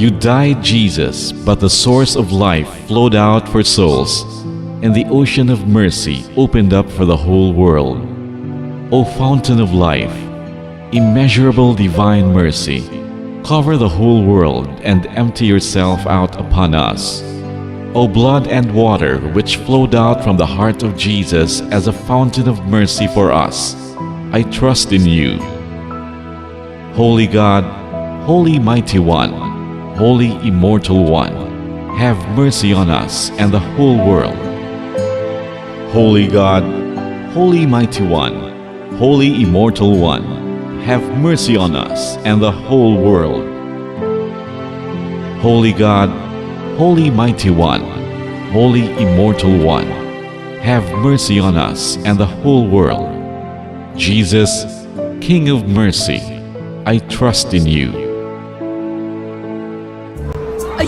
You died, Jesus, but the source of life flowed out for souls, and the ocean of mercy opened up for the whole world. O fountain of life, immeasurable divine mercy, cover the whole world and empty yourself out upon us. O blood and water which flowed out from the heart of Jesus as a fountain of mercy for us, I trust in you. Holy God, Holy Mighty One, Holy Immortal One, have mercy on us and the whole world. Holy God, Holy Mighty One, Holy Immortal One, have mercy on us and the whole world. Holy God, Holy Mighty One, Holy Immortal One, have mercy on us and the whole world. Jesus, King of mercy, I trust in you.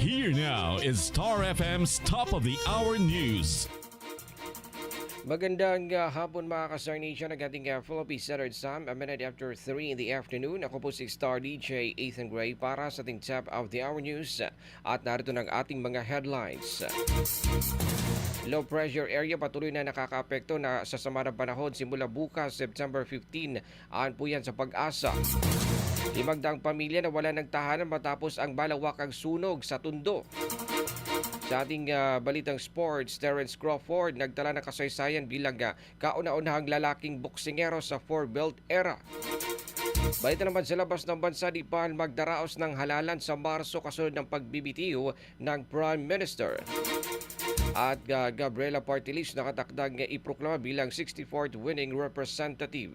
Here now is Star FM's top of the hour news. Magandang uh, hapon mga ka-Star Nation ng ating uh, Philippine Centered Sam. A minute after 3 in the afternoon. Ako po si Star DJ Ethan Gray para sa ating top of the hour news. At narito ng ating mga headlines. Low pressure area patuloy na nakakaapekto na sa sama ng panahon simula bukas September 15. Aan po yan sa pag-asa. Limagdaang pamilya na wala ng tahanan matapos ang balawakang sunog sa Tundo. Sa ating ah, balitang sports, Terence Crawford nagtala ng kasaysayan bilang uh, kauna-unahang lalaking boksingero sa four-belt era. Balita naman sa labas ng bansa, di pa magdaraos ng halalan sa Marso kasunod ng pagbibitiw ng Prime Minister. At uh, Gabriela Partilis nakatakdang uh, iproklama bilang 64th winning representative.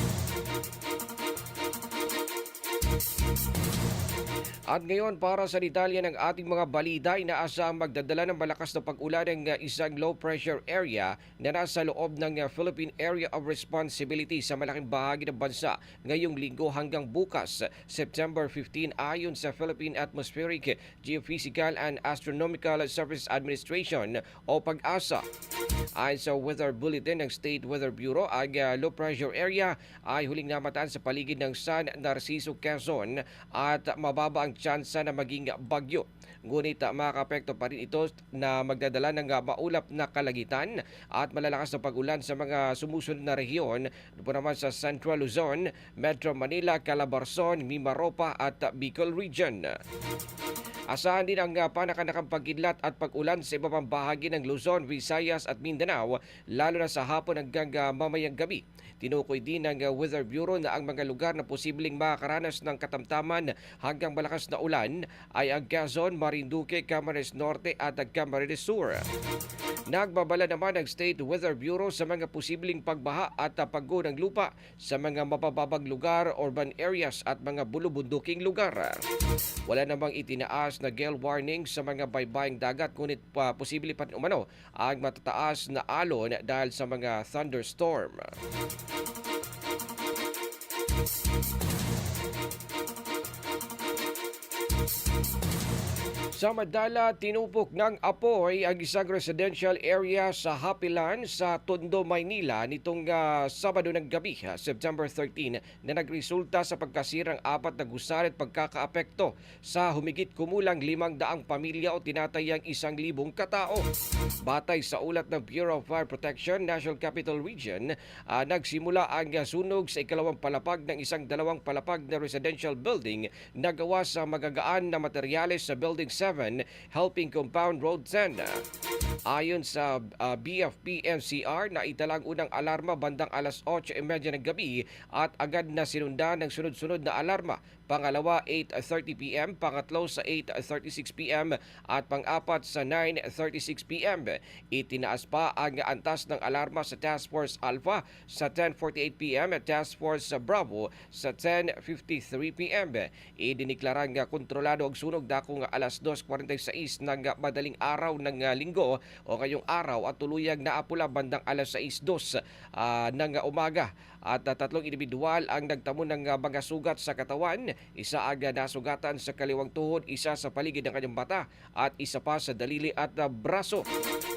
At ngayon para sa detalye ng ating mga balida, inaasahang magdadala ng malakas na pag-ulan ng isang low pressure area na nasa loob ng Philippine Area of Responsibility sa malaking bahagi ng bansa ngayong linggo hanggang bukas, September 15 ayon sa Philippine Atmospheric, Geophysical and Astronomical Service Administration o PAG-ASA. Ayon sa Weather Bulletin ng State Weather Bureau, ang uh, low pressure area ay huling namataan sa paligid ng San Narciso, Quezon at mababa ang tsansa na maging bagyo. Ngunit uh, makakapekto pa rin ito na magdadala ng uh, maulap na kalagitan at malalakas na pag-ulan sa mga sumusunod na rehiyon Ito po naman sa Central Luzon, Metro Manila, Calabarzon, Mimaropa at Bicol Region. Asahan din ang uh, panakanakang pagkidlat at pag-ulan sa iba pang bahagi ng Luzon, Visayas at Mindanao, lalo na sa hapon hanggang uh, mamayang gabi. Tinukoy din ng uh, Weather Bureau na ang mga lugar na posibleng makakaranas ng katamtaman hanggang malakas na ulan ay ang Quezon, Marinduque, Camarines Norte at Camarines Sur. Nagbabala naman ang State Weather Bureau sa mga posibleng pagbaha at paggo ng lupa sa mga mapababang lugar, urban areas at mga bulubunduking lugar. Wala namang itinaas na gale warning sa mga baybaying dagat ngunit pa posible pa umano ang matataas na alon dahil sa mga thunderstorm. Sa Madala, tinupok ng apoy ang isang residential area sa Hapilan sa Tondo, Maynila nitong ah, Sabado ng gabi, ha, September 13, na nagresulta sa pagkasirang apat na gusali at pagkakaapekto sa humigit kumulang limang daang pamilya o tinatayang isang libong katao. Batay sa ulat ng Bureau of Fire Protection, National Capital Region, ah, nagsimula ang sunog sa ikalawang palapag ng isang dalawang palapag na residential building na gawa sa magagaan na materyales sa Building 7, Helping Compound Road 10. Ayon sa uh, BFP-NCR na italang unang alarma bandang alas 8.30 ng gabi at agad na sinundan ng sunod-sunod na alarma pangalawa 8.30pm, pangatlo sa 8.36pm at pang-apat sa 9.36pm. Itinaas pa ang antas ng alarma sa Task Force Alpha sa 10.48pm at Task Force Bravo sa 10.53pm. Idiniklarang kontrolado ang sunog dakong alas 2.46 ng madaling araw ng linggo o ngayong araw at tuluyang naapula bandang alas 6.02 ah, ng umaga at ah, tatlong individual ang nagtamo ng ah, mga sugat sa katawan. Isa ang ah, nasugatan sa kaliwang tuhod, isa sa paligid ng kanyang mata at isa pa sa dalili at ah, braso.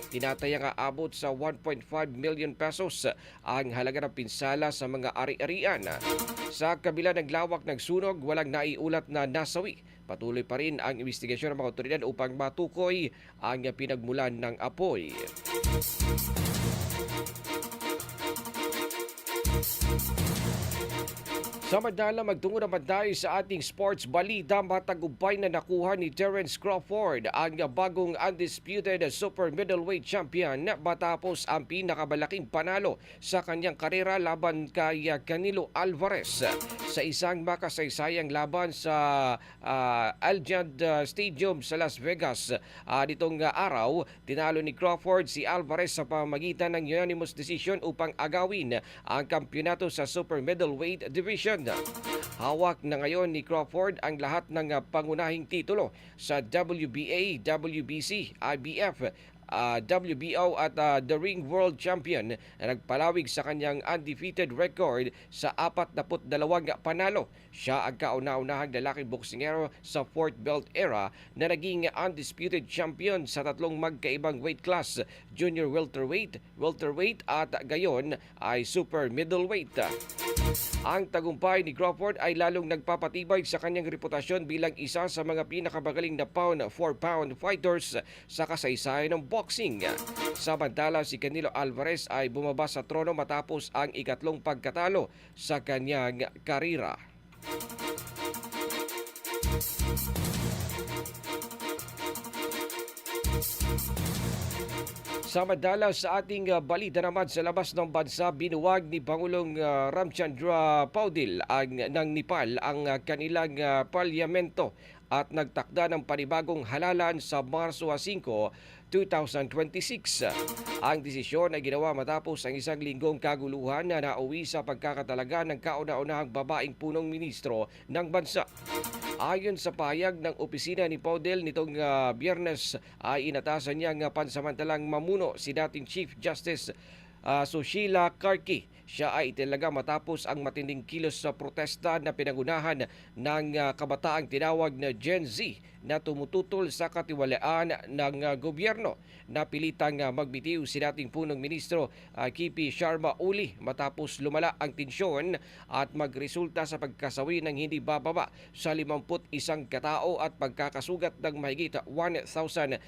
Tinatayang aabot sa 1.5 million pesos ang halaga ng pinsala sa mga ari-arian. Sa kabila ng lawak ng sunog, walang naiulat na nasawi. Patuloy pa rin ang investigasyon ng mga otoridad upang matukoy ang pinagmulan ng apoy. Samantala, magtungo naman tayo sa ating sports balita. Matagumpay na nakuha ni Terence Crawford ang bagong undisputed super middleweight champion matapos ang pinakamalaking panalo sa kanyang karera laban kay Canelo Alvarez sa isang makasaysayang laban sa uh, Allianz uh, Stadium sa Las Vegas. Uh, nitong araw, tinalo ni Crawford si Alvarez sa pamagitan ng unanimous decision upang agawin ang kampyonato sa super middleweight division. Hawak na ngayon ni Crawford ang lahat ng uh, pangunahing titulo sa WBA, WBC, IBF, uh, WBO at uh, The Ring World Champion na nagpalawig sa kanyang undefeated record sa 42 panalo. Siya ang kauna-unahang lalaking boksingero sa fourth belt era na naging undisputed champion sa tatlong magkaibang weight class, junior welterweight, welterweight at gayon ay super middleweight. Ang tagumpay ni Crawford ay lalong nagpapatibay sa kanyang reputasyon bilang isa sa mga pinakamagaling na pound for pound fighters sa kasaysayan ng boxing. Samantala si Canelo Alvarez ay bumaba sa trono matapos ang ikatlong pagkatalo sa kanyang karira. Samantala sa ating uh, balita naman sa labas ng bansa, binuwag ni Pangulong uh, Ramchandra Paudil ang, ng Nepal ang uh, kanilang uh, at nagtakda ng panibagong halalan sa Marso 5, 2026. Ang desisyon ay ginawa matapos ang isang linggong kaguluhan na nauwi sa pagkakatalaga ng kauna-unahang babaeng punong ministro ng bansa. Ayon sa payag ng opisina ni Paudel nitong uh, biyernes ay inatasan niyang uh, pansamantalang mamuno si dating Chief Justice uh, Sushila Karki. Siya ay italaga matapos ang matinding kilos sa protesta na pinangunahan ng uh, kabataang tinawag na Gen Z na tumututol sa katiwalaan ng uh, gobyerno. Napilitang uh, magbitiw si dating punong ministro uh, Kipi Sharma Uli matapos lumala ang tensyon at magresulta sa pagkasawi ng hindi bababa sa 51 katao at pagkakasugat ng mahigit 1,300.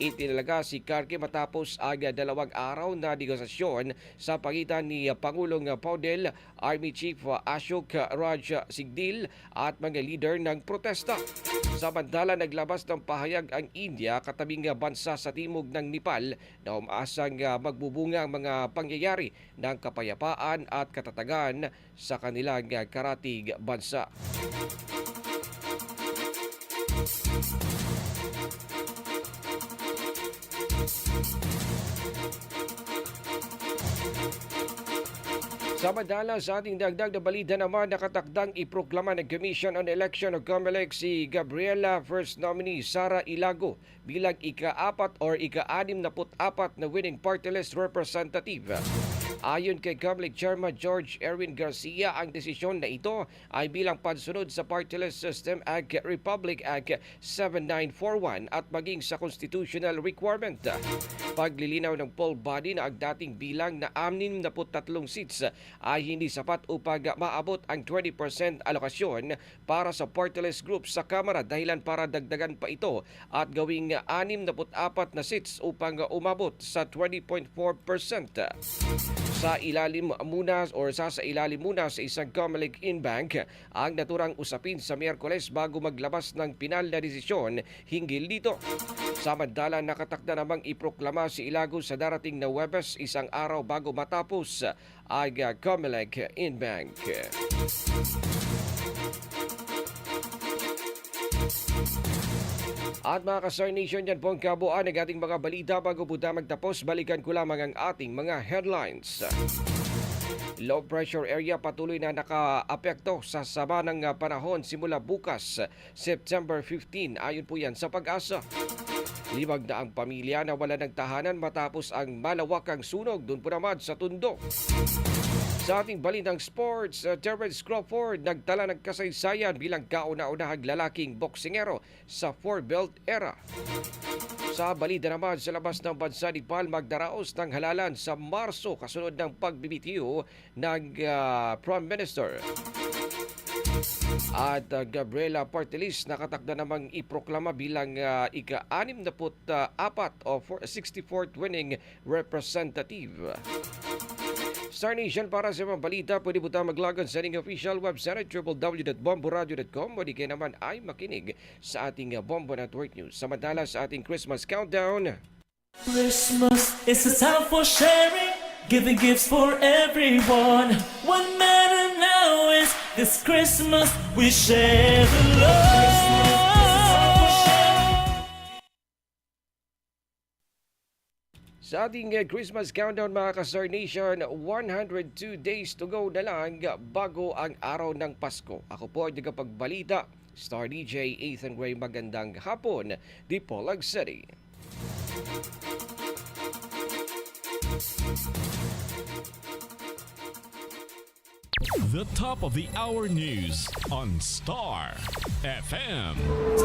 Itinalaga si Karki matapos ang dalawang araw na negosasyon sa pagitan ni Pangulong Paudel, Army Chief Ashok Raj Sigdil at mga leader ng protesta. Samantala naglabas ng pahayag ang India katabing bansa sa timog ng Nepal na umaasang magbubunga ang mga pangyayari ng kapayapaan at katatagan sa kanilang karatig bansa. Samantala sa ating dagdag na balita naman nakatakdang iproklama ng Commission on Election of COMELEC si Gabriela First Nominee Sara Ilago bilang ika-apat or ika-anim na put-apat na winning party list representative. Ayon kay COMELEC Chairman George Erwin Garcia, ang desisyon na ito ay bilang pansunod sa Party System Act Republic Act 7941 at maging sa constitutional requirement. Paglilinaw ng poll body na ang dating bilang na 63 seats ay hindi sapat upang maabot ang 20% alokasyon para sa party list group sa Kamara dahilan para dagdagan pa ito at gawing 64 na seats upang umabot sa 20.4%. Sa ilalim muna or sa sa ilalim muna sa isang Comelec Inbank ang naturang usapin sa Miyerkules bago maglabas ng pinal na desisyon hinggil dito. Samantala nakatakda namang iproklama si Ilago sa darating na Webes isang araw bago matapos ang Comelec Inbank. At mga ka-Star Nation, yan po ang kabuuan ng ating mga balita. Bago po magtapos, balikan ko lamang ang ating mga headlines. Low pressure area patuloy na nakaapekto sa sama ng panahon simula bukas, September 15. Ayon po yan sa pag-asa. Limag na ang pamilya na wala ng tahanan matapos ang malawakang sunog doon po naman sa Tundo. Sa ating balitang sports, uh, Terrence Crawford nagtala ng kasaysayan bilang kauna-unahang lalaking boksingero sa four-belt era. Sa balita naman sa labas ng bansa ni Paul magdaraos ng halalan sa Marso kasunod ng pagbibitiw ng ah, Prime Minister. At ah, Gabriela Partilis nakatakda namang iproklama bilang ah, ika-64 o 64th winning representative. Star Nation para sa mga balita, pwede po tayo maglagon sa ating official website at www.bomboradio.com o di kayo naman ay makinig sa ating uh, Bombo Network News. Samantala sa ating Christmas Countdown, Christmas is a time for sharing, giving gifts for everyone. What matter now is this Christmas we share the love. Sa ating uh, Christmas countdown mga ka-Star Nation, 102 days to go na lang bago ang araw ng Pasko. Ako po ay nagapagbalita, Star DJ Ethan Gray. Magandang hapon, Dipolog City. The top of the hour news on Star FM.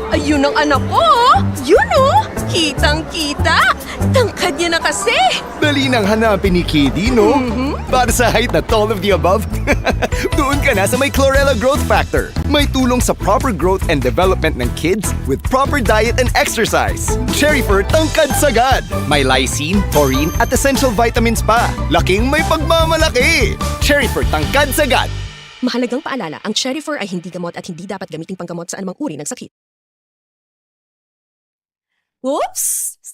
Ayun ang anak ko, oh! Yun, oh! Kitang-kita! Tangkad niya na kasi! Dali nang hanapin ni Kitty, no? Para sa height na all of the above, doon ka na sa may Chlorella Growth Factor. May tulong sa proper growth and development ng kids with proper diet and exercise. Cherry Fur Tangkad Sagad. May lysine, taurine at essential vitamins pa. Laking may pagmamalaki. Cherry Fur Tangkad Sagad. Mahalagang paalala, ang cherry fur ay hindi gamot at hindi dapat gamiting panggamot sa anumang uri ng sakit. Oops!